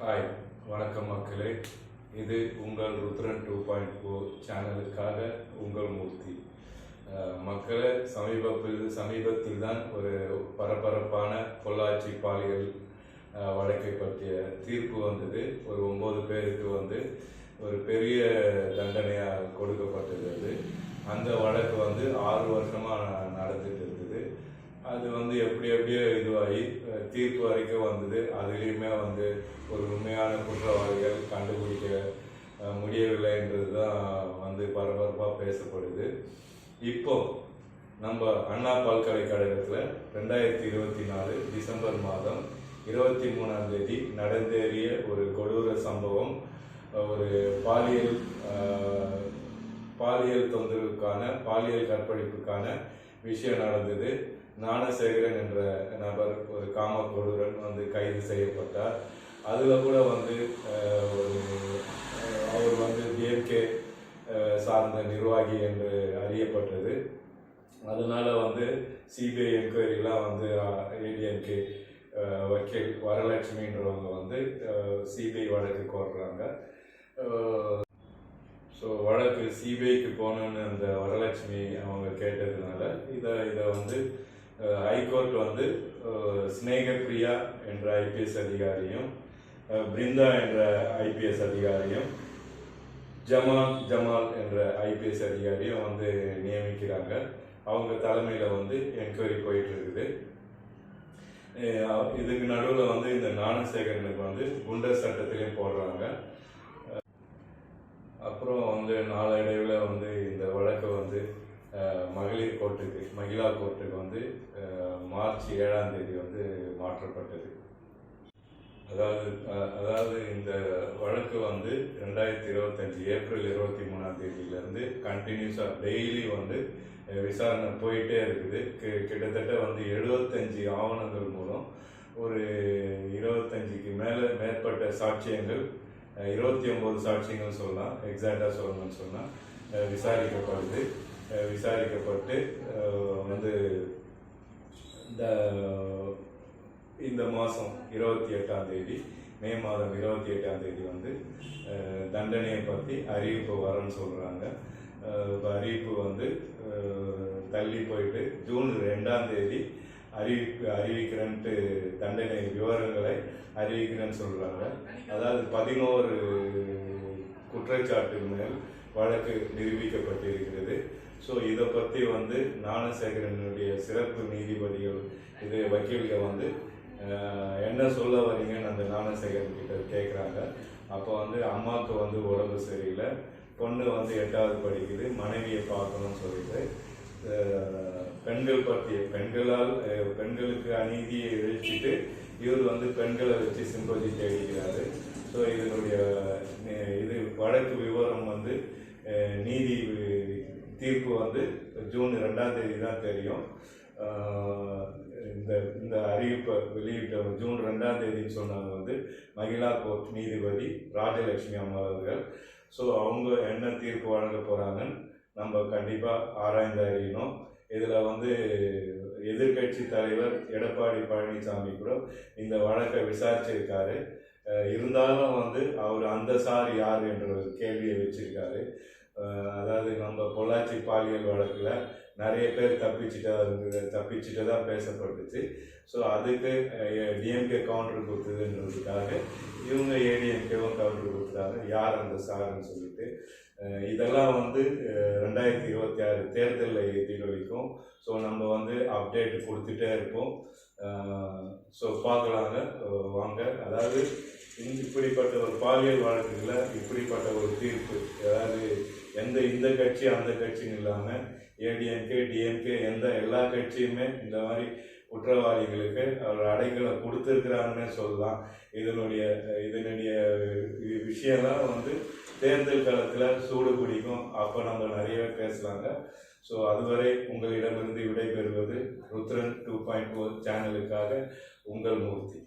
Hi வணக்கம் மக்களே. இது உங்கள் ருத்ரன் டூ பாயிண்ட் ஃபோர் சேனலுக்காக உங்கள் மூர்த்தி. மக்களை சமீபத்தில் சமீபத்தில் தான் ஒரு பரபரப்பான பொள்ளாச்சி பாலியல் வழக்கை பற்றிய தீர்ப்பு வந்தது. ஒரு ஒம்பது பேருக்கு வந்து ஒரு பெரிய தண்டனையாக கொடுக்கப்பட்டிருந்தது அந்த வழக்கு வந்து ஆறு வருஷமாக நடந்துட்டு அது வந்து எப்படி எப்படியோ இதுவாகி தீர்ப்பு வரைக்கும் வந்தது. அதுலேயுமே வந்து ஒரு உண்மையான குற்றவாளிகள் கண்டுபிடிக்க முடியவில்லை முடியவில்லைன்றது தான் வந்து பரபரப்பாக பேசப்படுது. இப்போ நம்ம அண்ணா பல்கலைக்கழகத்தில் ரெண்டாயிரத்தி இருபத்தி நாலு டிசம்பர் மாதம் இருபத்தி மூணாம் தேதி நடந்தேறிய ஒரு கொடூர சம்பவம் ஒரு பாலியல் பாலியல் தொந்தரவுக்கான பாலியல் கற்பழிப்புக்கான விஷயம் நடந்தது. ஞானசேகரன் என்ற நபர் ஒரு காமக்கோடுடன் வந்து கைது செய்யப்பட்டார். அதில் கூட வந்து ஒரு அவர் வந்து டிஎம்கே சார்ந்த நிர்வாகி என்று அறியப்பட்டது. அதனால வந்து சிபிஐ என்கொயரிலாம் வந்து ஏடிஎம்கே வக்கீல் வரலட்சுமின்றவங்க வந்து சிபிஐ வழக்கு கோர்றாங்க. ஸோ வழக்கு சிபிஐக்கு போகணுன்னு அந்த வரலட்சுமி அவங்க கேட்டதுனால இதை இதை வந்து ஹைகோர்ட் வந்து அஹ், ஸ்நேகப்பிரியா என்ற ஐபிஎஸ் அதிகாரியும் பிருந்தா என்ற ஐபிஎஸ் அதிகாரியும் ஜமால் ஜமால் என்ற ஐபிஎஸ் அதிகாரியும் வந்து நியமிக்கிறாங்க. அவங்க தலைமையில் வந்து என்கொயரி போயிட்டு இருக்குது இதுக்கு நடுவில் வந்து இந்த ஞானசேகரனுக்கு வந்து குண்டர் சட்டத்திலையும் போடுறாங்க. அப்புறம் வந்து நாளடைவில் வந்து இந்த வழக்கு வந்து அஹ், மகளிர் கோர்ட்டுக்கு கோர்ட்டுக்கு வந்து மார்ச் ஏழாம் தேதி வந்து மாற்றப்பட்டது. அதாவது அதாவது இந்த வழக்கு வந்து ரெண்டாயிரத்தி இருபத்தஞ்சி ஏப்ரல் இருபத்தி மூணாம் தேதியிலேருந்து கண்டினியூஸாக டெய்லி வந்து விசாரணை போயிட்டே இருக்குது. கி- கிட்டத்தட்ட வந்து எழுபத்தஞ்சி ஆவணங்கள் மூலம் ஒரு இருபத்தஞ்சிக்கு மேலே மேற்பட்ட சாட்சியங்கள் இருபத்தி ஒம்பது சாட்சியங்கள் சொல்லலாம் எக்ஸாக்டாக சொல்லணும்னு சொன்னால் விசாரிக்கப்படுது. விசாரிக்கப்பட்டு வந்து இந்த இந்த மாதம் இருபத்தி எட்டாம் தேதி மே மாதம் இருபத்தி எட்டாம் தேதி வந்து தண்டனையை பற்றி அறிவிப்பு வரேன்னு சொல்கிறாங்க இப்போ அறிவிப்பு வந்து தள்ளி போயிட்டு ஜூன் ரெண்டாம் தேதி அறிவிப்பு அறிவிக்கிறேன்ட்டு தண்டனை விவரங்களை அறிவிக்கிறேன்னு சொல்கிறாங்க அதாவது பதினோரு குற்றச்சாட்டு மேல் வழக்கு நிரூபிக்கப்பட்டிருக்கிறது. ஸோ இதை பற்றி வந்து ஞானசேகரனுடைய சிறப்பு நீதிபதிகள் இது வக்கீல்கள் வந்து என்ன சொல்ல வரீங்கன்னு அந்த ஞானசேகரன் கிட்ட கேட்குறாங்க அப்போ வந்து அம்மாவுக்கு வந்து உடம்பு சரியில்லை. பொண்ணு வந்து எட்டாவது படிக்குது. மனைவியை பார்க்கணும்னு சொல்லிட்டு பெண்கள் பற்றிய பெண்களால் பெண்களுக்கு அநீதியை இழிச்சிட்டு இவர் வந்து பெண்களை வச்சு சிம்பதி தேடிக்கிறாரு. ஸோ இதனுடைய இது வழக்கு விவரம் வந்து நீதி தீர்ப்பு வந்து ஜூன் ரெண்டாம் தேதி தான் தெரியும். இந்த இந்த அறிவிப்பை வெளியிட்ட ஜூன் ரெண்டாம் தேதின்னு சொன்னவங்க வந்து மகிழா கோர்ட் நீதிபதி ராஜலட்சுமி அம்மா அவர்கள். ஸோ அவங்க என்ன தீர்ப்பு வழங்க போகிறாங்கன்னு நம்ம கண்டிப்பாக ஆராய்ந்து அறியணும். இதில் வந்து எதிர்க்கட்சி தலைவர் எடப்பாடி பழனிசாமி கூட இந்த வழக்கை விசாரிச்சிருக்காரு. இருந்தாலும் வந்து அவர் அந்த சார் யார் என்ற ஒரு கேள்வியை வச்சிருக்காரு. அது நம்ம பொள்ளாச்சி பாலியல் வழக்கில் நிறைய பேர் தப்பிச்சுட்டா இருந்தது தப்பிச்சுட்டு தான் பேசப்பட்டுச்சு. ஸோ அதுக்கு டிஎம்கே கவுண்டர் கொடுத்ததுன்றதுக்காக இவங்க ஏடிஎம்கேவும் கவுண்டர் கொடுத்தாங்க யார் அந்த சார்னு சொல்லிட்டு. இதெல்லாம் வந்து ரெண்டாயிரத்தி இருபத்தி ஆறு தேர்தலில் எதிரொலிக்கும் ஸோ நம்ம வந்து அப்டேட் கொடுத்துட்டே இருப்போம். ஸோ பார்க்கலாங்க. வாங்க. அதாவது இப்படிப்பட்ட ஒரு பாலியல் வழக்குகளில் இப்படிப்பட்ட ஒரு தீர்ப்பு எந்த இந்த கட்சி அந்த கட்சின்னு இல்லாமல் ஏடிஎம்கே டிஎம்கே எந்த எல்லா கட்சியுமே இந்த மாதிரி குற்றவாளிகளுக்கு அவர் அடைகளை கொடுத்துருக்கிறாங்கன்னு சொல்லலாம். இதனுடைய இதனுடைய விஷயம்லாம் வந்து தேர்தல் காலத்தில் சூடு பிடிக்கும். அப்போ நம்ம நிறையவே பேசலாங்க. ஸோ அதுவரை உங்களிடமிருந்து விடைபெறுவது ருத்ரன் டூ பாயிண்ட் ஃபோர் சேனலுக்காக உங்கள் மூர்த்தி.